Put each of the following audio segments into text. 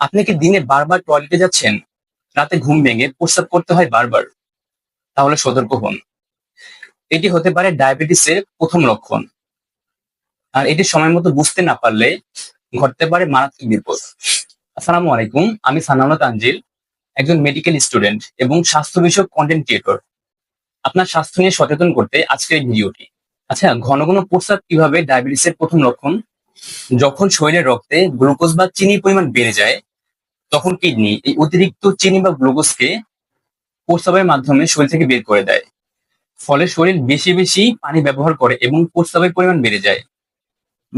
আপনি কি দিনে বারবার টয়লেটে যাচ্ছেন? রাতে ঘুম ভেঙে প্রস্রাব করতে হয় বারবার। তাহলে সতর্ক হন। এটি হতে পারে ডায়াবেটিসের প্রথম লক্ষণ। আর এটি সময় মতো বুঝতে না পারলে ঘটতে পারে মারাত্মক বিপদ। আসসালামু আলাইকুম, আমি সানাউল্লাহ তানজিল, একজন মেডিকেল স্টুডেন্ট এবং স্বাস্থ্য বিষয়ক কন্টেন্ট ক্রিয়েটর আপনার স্বাস্থ্য নিয়ে সচেতন করতে আজকের এই ভিডিওটি। আচ্ছা ঘন ঘন প্রস্রাব কীভাবে ডায়াবেটিসের প্রথম লক্ষণ? যখন শরীরের রক্তে গ্লুকোজ বা চিনির পরিমাণ বেড়ে যায় তখন কিডনি, এই অতিরিক্ত চিনি বা গ্লুকোজকে প্রস্রাবের মাধ্যমে শরীর থেকে বের করে দেয়। ফলে শরীর বেশি বেশি পানি ব্যবহার করে এবং প্রস্রাবের পরিমাণ বেড়ে যায়।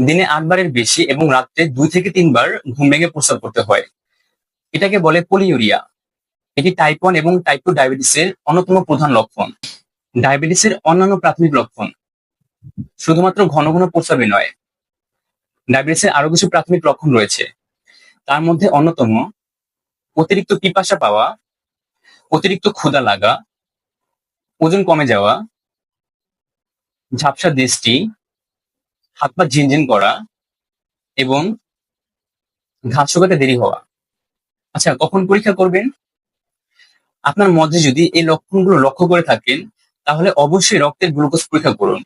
দিনে আটবারের বেশি এবং রাত্রে দুই থেকে তিনবার ঘুম ভেঙে প্রস্রাব করতে হয়। এটাকে বলে পলিউরিয়া। এটি টাইপ ওয়ান এবং টাইপ টু ডায়াবেটিসের অন্যতম প্রধান লক্ষণ। ডায়াবেটিসের অন্যান্য প্রাথমিক লক্ষণ। শুধুমাত্র ঘন ঘন প্রস্রাবে নয়। ডায়াবেটিসের আরও কিছু প্রাথমিক লক্ষণ রয়েছে। তার মধ্যে অন্যতম অতিরিক্ত পিপাসা পাওয়া, অতিরিক্ত ক্ষুধা লাগা, ওজন কমে যাওয়া, ঝাপসা দৃষ্টি, হাত পা ঝিনঝিন করা এবং ঘাস শুকাতে দেরি হওয়া। আচ্ছা কখন পরীক্ষা করবেন? আপনার মধ্যে যদি এই লক্ষণগুলো লক্ষ্য করে থাকেন, তাহলে অবশ্যই রক্তের গ্লুকোজ পরীক্ষা করুন।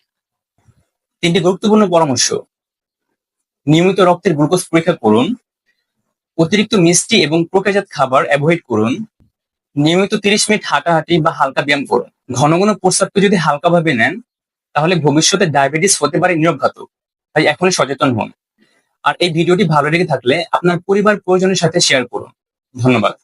তিনটি গুরুত্বপূর্ণ পরামর্শ। নিয়মিত রক্তের গ্লুকোজ পরীক্ষা করুন। অতিরিক্ত মিষ্টি এবং প্রক্রিয়াজাত খাবার অ্যাভয়েড করুন। নিয়মিত তিরিশ মিনিট হাঁটাহাঁটি বা হালকা ব্যায়াম করুন। ঘন ঘন প্রস্রাবকে যদি হালকাভাবে নেন, তাহলে ভবিষ্যতে ডায়াবেটিস হতে পারে নিরবঘাতক। তাই এখনই সচেতন হন। আর এই ভিডিওটি ভালো লেগে থাকলে আপনার পরিবার প্রয়োজনের সাথে শেয়ার করুন। ধন্যবাদ।